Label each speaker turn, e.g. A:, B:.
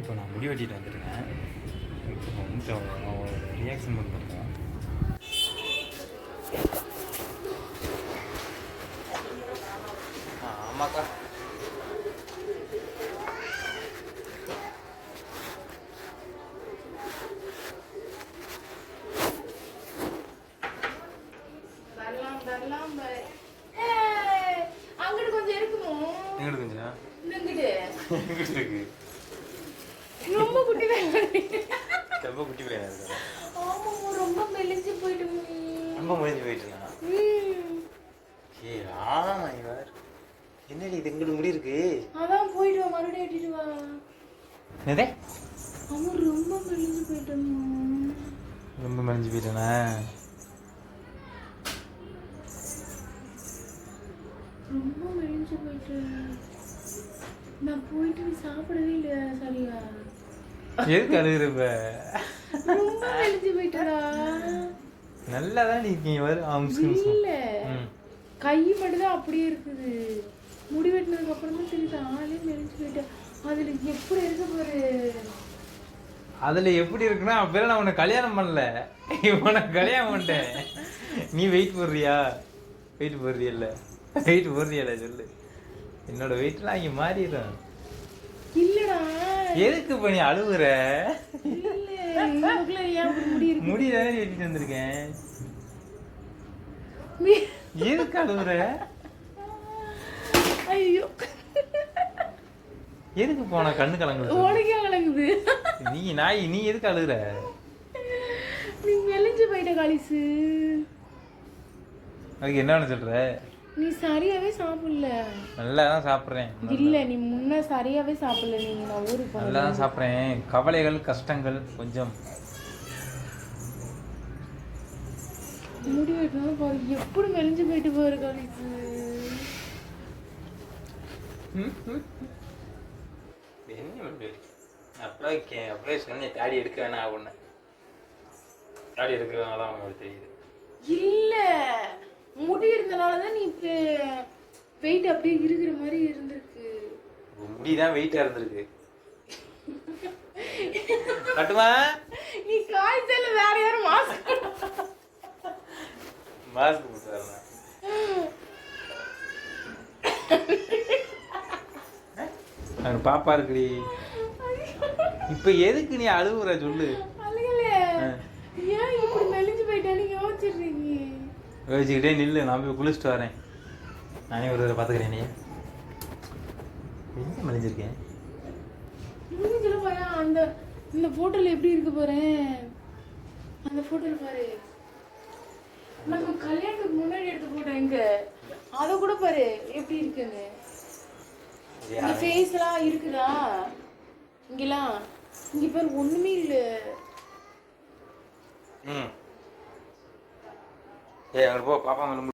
A: இப்போ நான் முடி வெட்டிட்டு வந்துருக்கேன். இப்போ வந்து அவன் ரியாக்ஷன் பண்ணிருக்கேன் ஆமாக்கா.
B: அங்கிட்டு கொஞ்சம் இருக்குமோ?
A: எங்கிட்டு கொஞ்சம்? இருக்கு?
B: குட்டி
A: ரொம்ப குட்டி பையனா இருக்கா?
B: ஆமா ரொம்ப மெலிஞ்சு போயிட்டு
A: ரொம்ப முடிஞ்சு போயிட்டுனா? ஏ ஆமா இவர் என்னடி இது எங்கிட்டு முடி இருக்கு?
B: அதான் போயிட்டு வா மறுபடியும் வெட்டிட்டு வா.
A: என்னதே?
B: அவன் ரொம்ப மெலிஞ்சு போயிட்டான்
A: ரொம்ப மறைஞ்சு போயிட்டேனா?
B: ரொம்ப மெலிஞ்சு போயிட்டு நான் போயிட்டு சாப்பிடவே இல்லை சரியா?
A: எதுக்கு அழுகுறப்ப?
B: ரொம்ப மெலிஞ்சு போயிட்டடா.
A: நல்லா தான் இருக்கீங்க வரு அம்சம்
B: இல்ல. கை மட்டும் தான் அப்படியே இருக்குது. முடி வெட்டினதுக்கு அப்புறம் தெரியுது ஆளே மெலிஞ்சு போயிட்டேன் அதுல எப்படி இருக்க பாரு.
A: அதுல எப்படி இருக்குன்னா அப்பெல்லாம் நான் உன்னை கல்யாணம் பண்ணல. உன்னை கல்யாணம் பண்ணிட்டேன். நீ வெயிட் போடுறியா? வெயிட் போடுறியல்ல? வெயிட் போடுறியல்ல சொல்லு. என்னோட வெயிட்லாம் இங்க மாறிடும்.
B: இல்லடா.
A: எதுக்கு இப்ப நீ அழுகுற
B: முடி
A: தானே வெட்டிட்டு வந்திருக்கேன். எதுக்கு அழுகுற
B: ஐயோ.
A: எதுக்கு போன கண்ணு கலங்குது?
B: உனக்கே கலங்குது?
A: நீ நாய் நீ எதுக்கு அழுகுற
B: நீ மெலிஞ்சு போயிட்ட காலிசு.
A: அதுக்கு என்னன்னு சொல்ற?
B: நீ சரியாவே சாப்பிடல.
A: நல்லா தான் சாப்பிட்றேன்.
B: இல்ல நீ முன்ன சரியாவே சாப்பிடல நீ நான் ஊருக்கு
A: நல்லா தான் சாப்பிட்றேன். கவலைகள் கஷ்டங்கள் கொஞ்சம்.
B: முடி வெட்டினா பாரு எப்படி மெலிஞ்சு போயிட்டு பாரு. காலிசு
A: அப்படியே கே அப்படியே சொன்னேன் தாடி எடுக்க வேணாம் ஒன்று தாடி எடுக்க வேணாம் தான் உங்களுக்கு தெரியுது.
B: இல்ல. முடி இருந்தனாலதான் நீ இப்ப வெயிட் அப்படியே இருக்கிற மாதிரி இருந்திருக்கு.
A: முடி தான் வெயிட்டாக இருந்திருக்கு கட்டுமா?
B: நீ காய்ச்சல வேற யாரும் மாஸ்க்
A: மாஸ்க் போட்டு வரலாம் அங்க பாப்பா இருக்குடி. இப்போ எதுக்கு நீ அழுகுற சொல்லு. யோசிச்சுக்கிட்டே நில்லு நான் போய் குளிச்சுட்டு வரேன். நானே ஒரு தடவை பார்த்துக்கிறேன் நீ எங்கே மலிஞ்சிருக்கேன்
B: மூஞ்சில பாரு அந்த இந்த போட்டோல எப்படி இருக்கு பாரு? அந்த போட்டோல பாரு. நம்ம கல்யாணத்துக்கு முன்னாடி எடுத்த போட்டோ எங்க? அத கூட பாரு எப்படி இருக்குன்னு. இந்த ஃபேஸ் எல்லாம் இருக்குதா? இங்கெல்லாம். இங்க பாரு ஒண்ணுமே இல்ல.
A: ம். हे अनुभव पापा